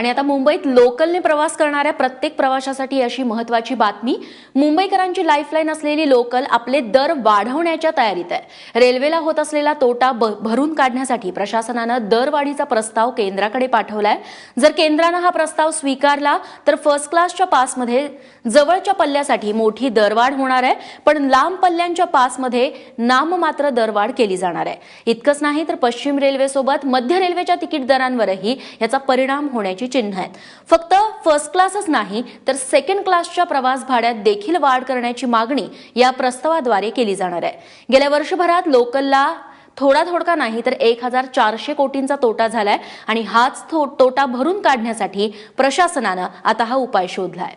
आणि आता मुंबईत लोकलने प्रवास करणाऱ्या प्रत्येक प्रवाशासाठी अशी महत्वाची बातमी. मुंबईकरांची लाईफलाईन असलेली लोकल आपले दर वाढवण्याच्या तयारीत आहे. रेल्वेला होत असलेला तोटा भरून काढण्यासाठी प्रशासनानं दरवाढीचा प्रस्ताव केंद्राकडे पाठवलाय. जर केंद्रानं हा प्रस्ताव स्वीकारला तर फर्स्ट क्लासच्या पासमध्ये जवळच्या पल्ल्यासाठी मोठी दरवाढ होणार आहे. पण लांब पल्ल्यांच्या पासमध्ये नाममात्र दरवाढ केली जाणार आहे. इतकंच नाही तर पश्चिम रेल्वेसोबत मध्य रेल्वेच्या तिकीट दरांवरही याचा परिणाम होण्याची चिन्ह आहेत. फक्त फर्स्ट क्लासच नाही तर सेकंड क्लासच्या प्रवास भाड्यात देखील वाढ करण्याची मागणी या प्रस्तावाद्वारे केली जाणार आहे. गेल्या वर्षभरात लोकलला थोडा थोडका नाही तर एक हजार चारशे कोटींचा तोटा झालाय आणि हाच तोटा भरून काढण्यासाठी प्रशासनानं आता हा उपाय शोधलाय.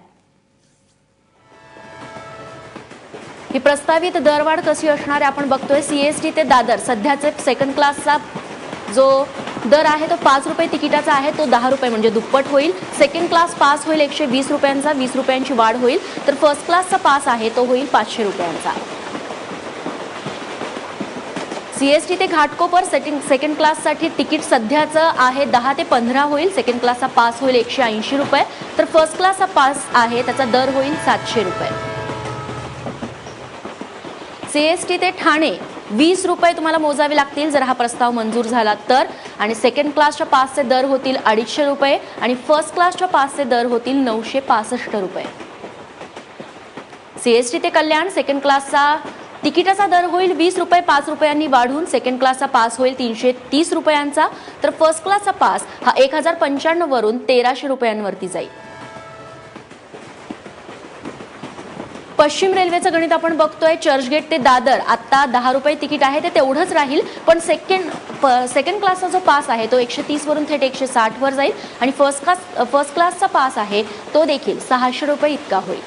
ही प्रस्तावित दरवाढ कशी असणार आपण बघतोय. सीएसटी ते दादर सध्याचे सेकंड क्लासचा जो दर आहे तो पाच रुपये तिकिटाचा आहे तो दहा रुपये म्हणजे दुप्पट होईल. सेकंड क्लास पास होईल एकशे वीस रुपयांचा वीस रुपयांची वाढ होईल. तर फर्स्ट क्लासचा पास आहे तो होईल पाचशे रुपयांचा. सीएसटी ते घाटकोपर सेटिंग सेकंड क्लाससाठी तिकीट सध्याचं आहे दहा ते पंधरा होईल. सेकंड क्लासचा पास होईल एकशे ऐंशी रुपये. तर फर्स्ट क्लासचा पास आहे त्याचा दर होईल सातशे रुपये. सीएसटी ते ठाणे वीस रुपये तुम्हाला मोजावे लागतील जर हा प्रस्ताव मंजूर झाला तर. आणि सेकंड क्लासच्या पासचे दर होतील अडीचशे रुपये आणि फर्स्ट क्लासच्या पासचे दर होतील नऊशे पासष्ट रुपये. सीएसटी ते कल्याण सेकंड क्लासचा तिकिटाचा दर होईल वीस रुपये पाच रुपयांनी वाढून सेकंड क्लासचा पास होईल तीनशे तीस रुपयांचा. तर फर्स्ट क्लासचा पास हा एक हजार पंच्याण्णववरून तेराशे रुपयांवरती जाईल. पश्चिम रेल्वेचं गणित आपण बघतोय. चर्चगेट ते दादर. आत्ता दहा रुपये तिकीट आहे ते तेवढंच राहील पण सेकंड सेकंड क्लासचा जो पास आहे तो एकशे तीसवरून थेट एकशे साठवर जाईल आणि फर्स्ट क्लास फर्स्ट क्लासचा पास आहे तो देखील सहाशे रुपये इतका होईल.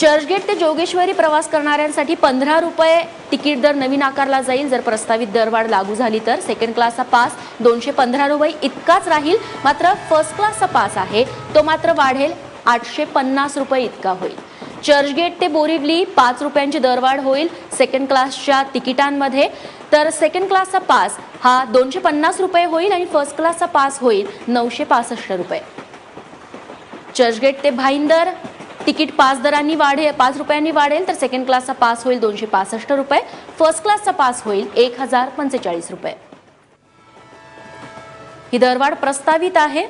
चर्चगेट ते जोगेश्वरी प्रवास करणाऱ्यांसाठी पंधरा रुपये तिकीट दर नवीन आकारला जाईल. जर प्रस्तावित दरवाढ लागू झाली तर सेकंड क्लासचा पास दोनशे पंधरा रुपये इतकाच राहील. मात्र फर्स्ट क्लासचा पास आहे तो मात्र वाढेल आठशे पन्नास रुपये इतका होईल. चर्चगेट ते बोरिवली पाच रुपयांची दरवाढ होईल सेकंड क्लासच्या तिकिटांमध्ये. तर सेकंड क्लासचा पास हा दोनशे पन्नास रुपये होईल आणि फर्स्ट क्लासचा पास होईल नऊशे पासष्ट रुपये. चर्चगेट ते भाईंदर तिकीट पाच दरांनी वाढेल पाच रुपयांनी वाढेल तर सेकंड क्लासचा पास होईल दोनशे पासष्ट रुपये. फर्स्ट क्लासचा पास होईल एक हजार पंचेचाळीस रुपये. ही दरवाढ प्रस्तावित आहे.